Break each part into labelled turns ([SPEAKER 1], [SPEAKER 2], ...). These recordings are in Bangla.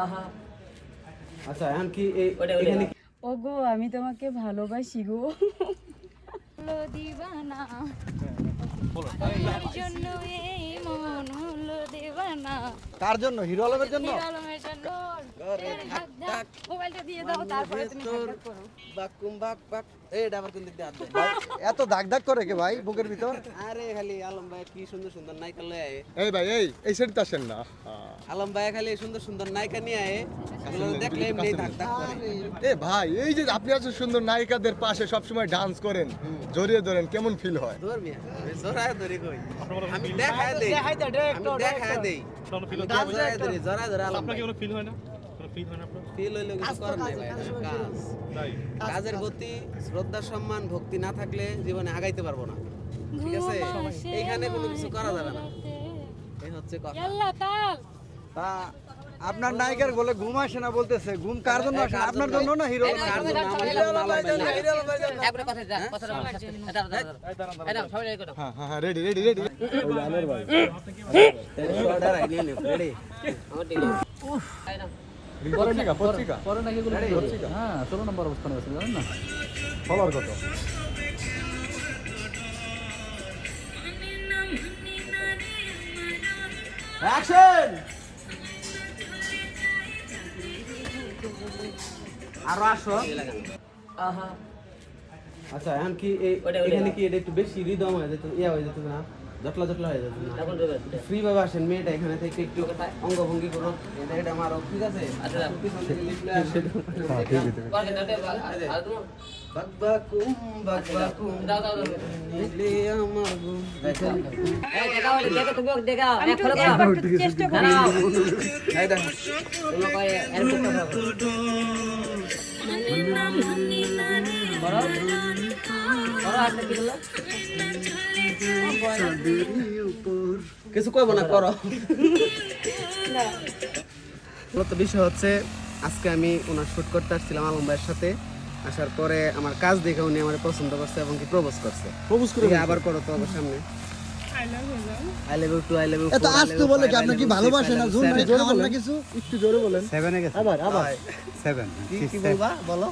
[SPEAKER 1] আহা।
[SPEAKER 2] আচ্ছা এখন কি এখানে
[SPEAKER 3] ওগো আমি তোমাকে ভালোবাসি গো।
[SPEAKER 4] হলো দিবানা জন্য এই মন হলো দিবানা?
[SPEAKER 5] কার জন্য? হিরো আলমের জন্য?
[SPEAKER 4] হিরো আলমের জন্য ধাক ধাক। মোবাইলটা দিয়ে দাও তারপরে তুমি ধাক ধাক করো।
[SPEAKER 2] বাকুম বাক বাক। এইটা আবার কোন দিক দিয়ে হাত
[SPEAKER 5] এত দাগ দাগ করে কে ভাই বুকের ভিতর?
[SPEAKER 2] আরে খালি আলম ভাই কি সুন্দর সুন্দর নায়িকা লয়ে আয়ে।
[SPEAKER 6] এই ভাই এই এই সাইডে আসেন না।
[SPEAKER 2] আলম ভাই খালি সুন্দর সুন্দর নায়িকা নিয়ে আয়ে। দেখলে এমনি ধাক ধাক করে।
[SPEAKER 6] এ ভাই এই যে আপনি এত সুন্দর নায়িকাদের পাশে সবসময় ডান্স করেন জড়িয়ে ধরেন কেমন ফিল হয়?
[SPEAKER 2] আমি জোড়ায় ধরে কই? আমি দেখায় দেই। আমি দেখায় দেই। ধরে
[SPEAKER 7] ফিল হয় না? ফিল হয় না আপনার
[SPEAKER 2] ফিল হইল কিছু করার নাই ভাই এটা কাজ।
[SPEAKER 7] তাই?
[SPEAKER 2] কাজের গতি শ্রদ্ধা সম্মান ভক্তি না থাকলে জীবনে আগাইতে পারব না। ঠিক আছে? এইখানে কোনো কিছু করা যাবে না। এই হচ্ছে কথা।
[SPEAKER 4] তাল।
[SPEAKER 5] তা আপনার নায়িকার বলে ঘুম আসে না বলতেছে। ঘুম কার জন্য আসে আপনার জন্য না হিরো?
[SPEAKER 1] রেডি
[SPEAKER 6] হ্যাঁ হ্যাঁ রেডি রেডি রেডি।
[SPEAKER 2] অর্ডার আই নিয়ে রেডি
[SPEAKER 1] আমার দিকে
[SPEAKER 6] পত্রিকা পত্রিকা
[SPEAKER 8] হ্যাঁ ষোলো নম্বর অবস্থানে আছে জানেন না
[SPEAKER 6] ফলোয়ার কত
[SPEAKER 2] অ্যাকশন আরও আসো। আচ্ছা এখন কি এখানে কি এটা একটু বেশি হৃদয় হয়ে যেত ইয়া হয়ে যেত না? জটলা জটলা হয়ে
[SPEAKER 1] দেবে
[SPEAKER 2] ফ্রি ভাবে আসেন মেয়েটা এখানে থেকে একটু অঙ্গভঙ্গি করো এটা এটা মারো ঠিক আছে?
[SPEAKER 1] আচ্ছা।
[SPEAKER 2] আমার
[SPEAKER 3] চেষ্টা
[SPEAKER 2] কিছু কইবো না করো। মূলত বিষয় হচ্ছে আজকে আমি ওনার শুট করতে আসছিলাম আলম ভাইয়ের সাথে। আসার পরে আমার কাজ দেখে উনি আমার পছন্দ করছে এবং কি প্রপোজ করছে।
[SPEAKER 6] প্রপোজ করে
[SPEAKER 2] আবার করো তো আমার সামনে। I love you too I love you
[SPEAKER 5] এত আসতে বলে কি আপনি কি ভালোবাসেন না জোর নাই না কিছু?
[SPEAKER 6] একটু জোরে বলেন।
[SPEAKER 5] সেভেনে গেছে।
[SPEAKER 6] আবার আবার।
[SPEAKER 5] সেভেন
[SPEAKER 2] কি কি বলবা? বলো।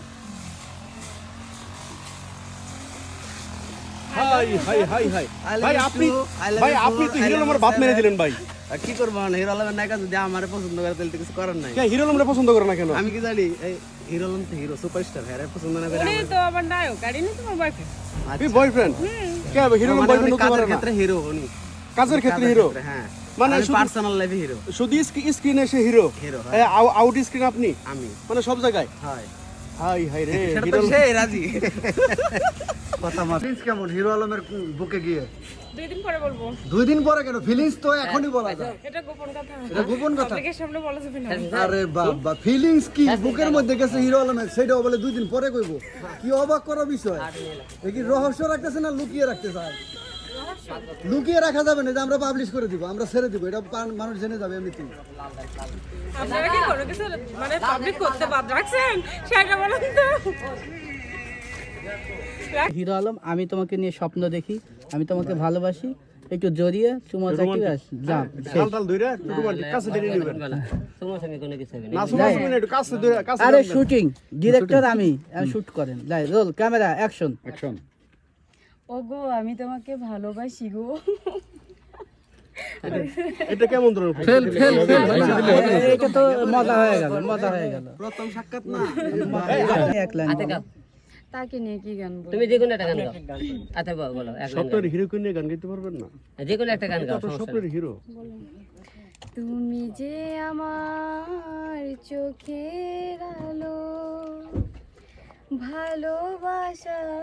[SPEAKER 7] Hi hi hi hi. ভাই আপনি
[SPEAKER 2] too, I love
[SPEAKER 7] ভাই আপনি তো হিরো
[SPEAKER 2] love
[SPEAKER 7] বাপ মেরে দিলেন ভাই।
[SPEAKER 2] কি করব? হিরো আলমের নায়িকা যদি আমার পছন্দ করে তাহলে কিছু করার নাই।
[SPEAKER 7] হিরো নম্বরে পছন্দ করে না কেন?
[SPEAKER 2] আমি কি জানি? হিরো আলম তো হিরো সুপারস্টার হ্যাঁ পছন্দ না করে
[SPEAKER 3] তো আমার নায়ক আর ইনি তোমার বয়ফ্রেন্ড
[SPEAKER 7] বয়ফ্রেন্ড কে হিরো
[SPEAKER 2] মানে
[SPEAKER 7] বয়ফ্রেন্ড হতে
[SPEAKER 2] কাজের
[SPEAKER 7] পারে না?
[SPEAKER 2] ক্ষেত্রে হিরো উনি।
[SPEAKER 7] কাজের ক্ষেত্রে হিরো?
[SPEAKER 2] হ্যাঁ।
[SPEAKER 7] মানে
[SPEAKER 2] মানে পার্সোনাল লাইফে হিরো।
[SPEAKER 7] শুধু স্ক্রিনে সে হিরো?
[SPEAKER 2] হিরো
[SPEAKER 7] আউট স্ক্রিন আপনি?
[SPEAKER 2] আমি।
[SPEAKER 7] মানে সব জায়গায়?
[SPEAKER 2] হয়।
[SPEAKER 7] হাই হাই রে
[SPEAKER 2] তো রাজি।
[SPEAKER 5] কথা মাত্র কেমন? হিরো আলমের বুকে গিয়ে?
[SPEAKER 3] দুই দিন পরে বলব।
[SPEAKER 5] দুই দিন পরে কেন? ফিলিংস তো এখনই বলা যায়।
[SPEAKER 3] এটা গোপন কথা।
[SPEAKER 5] এটা গোপন কথা?
[SPEAKER 3] পাবলিকের সামনে বলা যাবে না।
[SPEAKER 5] আরে বাবা ফিলিংস কি? বুকের মধ্যে গেছে হিরো আলমের সেটাও বলে দুই দিন পরে কইবো। কি অবাক করার বিষয়? এ কি রহস্য রাখতেছে না লুকিয়ে রাখতে চায় লুকিয়ে রাখা যাবে না যে আমরা পাবলিশ করে দিব আমরা ছেড়ে দিব এটা মানুষ জেনে যাবে এমনিতেই।
[SPEAKER 3] আপনারা কি কোনো কিছু মানে পাবলিক করতে বাদ রাখছেন সেটা বলেন তো।
[SPEAKER 8] হিরো আলম আমি তোমাকে নিয়ে স্বপ্ন দেখি আমি তোমাকে ভালোবাসি একটু জড়িয়ে চুমা চাকি আস যা
[SPEAKER 7] গাল ধরে একটু রোমান্টিক কাছে টেনে নেবেন।
[SPEAKER 1] তোমার সঙ্গে কোনো কিছু না।
[SPEAKER 7] না শোনা একটু কাছে ধরে কাছে
[SPEAKER 8] আরে শুটিং ডিরেক্টর আমি শুট করেন। যাই রোল ক্যামেরা অ্যাকশন
[SPEAKER 6] অ্যাকশন
[SPEAKER 3] ওগো আমি তোমাকে ভালোবাসি গো।
[SPEAKER 7] এটা কেমন ধরনের
[SPEAKER 8] ফেল ফেল ফেল। এটা তো মজা হয়ে গেল মজা হয়ে গেল।
[SPEAKER 2] প্রথম সাক্ষাৎ না?
[SPEAKER 8] এক লাইন
[SPEAKER 3] তাকে নিয়ে কি গান
[SPEAKER 1] তুমি যে কোনো একটা গান গাও। আচ্ছা বলো বলো এক লাইন
[SPEAKER 7] স্বপ্নের হিরোকে নিয়ে গান গাইতে পারবেন না?
[SPEAKER 1] যে কোনো একটা গান গাও
[SPEAKER 7] স্বপ্নের হিরো
[SPEAKER 3] তুমি যে আমার চোখের আলো ভালোবাসারি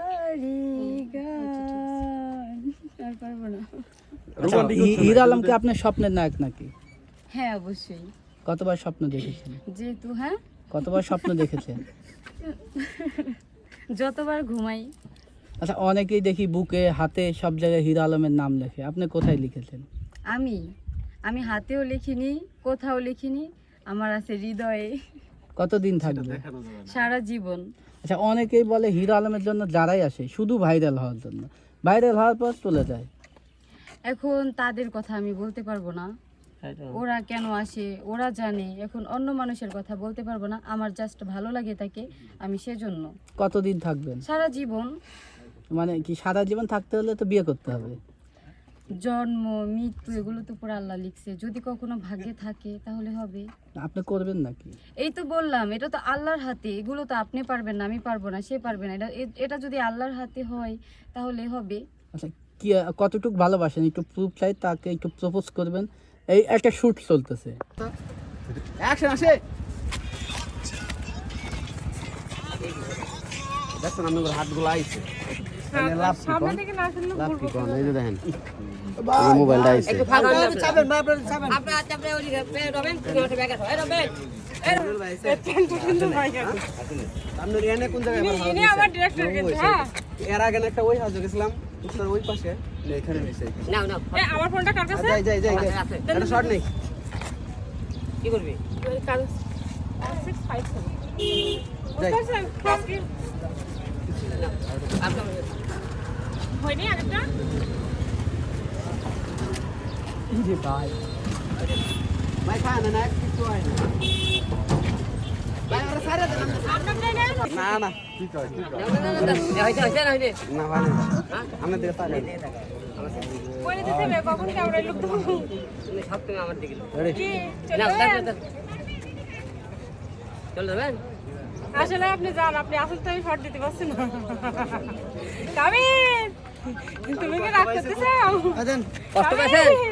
[SPEAKER 3] গান। আর পারব না।
[SPEAKER 8] হিরো আলমকে আপনার স্বপ্নের নায়ক নাকি?
[SPEAKER 3] হ্যাঁ অবশ্যই।
[SPEAKER 8] কতবার স্বপ্ন দেখেছেন?
[SPEAKER 3] যেহেতু হ্যাঁ?
[SPEAKER 8] কতবার স্বপ্ন দেখেছেন?
[SPEAKER 3] যতবার ঘুমাই।
[SPEAKER 8] আচ্ছা অনেকেই দেখি বুকে হাতে সব জায়গায় হিরো আলমের নাম লেখে। আপনি কোথায় লিখেছেন?
[SPEAKER 3] আমি? আমি হাতেও লিখিনি কোথাও লিখিনি। আমার আছে হৃদয়ে।
[SPEAKER 8] কতদিন থাকবে?
[SPEAKER 3] সারা জীবন।
[SPEAKER 8] আচ্ছা অনেকেই বলে হিরো আলমের জন্য যারাই আসে শুধু ভাইরাল হওয়ার জন্য। ভাইরাল হওয়ার পর চলে যায়।
[SPEAKER 3] এখন তাদের কথা আমি বলতে পারব না।
[SPEAKER 4] ওরা কেন আসে ওরা জানে এখন অন্য মানুষের কথা বলতে পারব না। আমার জাস্ট ভালো লাগে তাকে আমি সেজন্য।
[SPEAKER 8] কতদিন থাকবেন?
[SPEAKER 4] সারা জীবন।
[SPEAKER 8] মানে কি সারা জীবন থাকতে হলে তো বিয়ে করতে হবে।
[SPEAKER 4] জন্ম মৃত্যু এগুলো তো পুরো আল্লাহ লিখছে। যদি কখনো ভাগ্যে থাকে তাহলে হবে।
[SPEAKER 8] আপনি করবেন নাকি?
[SPEAKER 4] এই তো বললাম এটা তো আল্লাহর হাতে। এগুলো তো আপনি পারবেন না আমি পারব না সে পারবে না। এটা এটা যদি আল্লাহর হাতে হয় তাহলে হবে।
[SPEAKER 8] আচ্ছা কি কতটুকু ভালোবাসেন? একটু প্রুফ চাই তাকে একটু প্রপোজ করবেন। এই একটা শুট চলতেছে।
[SPEAKER 2] অ্যাকশন আসে! দেখছেন আপনাদের হাতগুলো আইছে।
[SPEAKER 3] সামনে থেকে না আসলে
[SPEAKER 2] লাভ কি কোন এই যে দেখেন মোবাইলটা আইছে।
[SPEAKER 1] হয়ে
[SPEAKER 3] হ্যাঁ
[SPEAKER 2] এর আগে না একটা ওই হাউসে গেছিলাম উত্তর ওই পাশে এখানে
[SPEAKER 1] নাও, নাও।
[SPEAKER 3] আমার ফোনটা কার কাছে?
[SPEAKER 2] যাই যাই যাই যাই এটা শর্ট নেই।
[SPEAKER 1] কি করবি?
[SPEAKER 2] যাই। ভাই। না কিছু হয় না।
[SPEAKER 3] না
[SPEAKER 2] না। না? আমরা দিকে
[SPEAKER 3] দিতে হবে কখন লোক দেবো
[SPEAKER 1] সব তুমি আমার দিকে। চলে যাবেন?
[SPEAKER 3] আসলে আপনি যান আপনি আসল তো আমি শর্ট দিতে পারছি না। কামিন তুমি কি রাগ
[SPEAKER 1] কষ্ট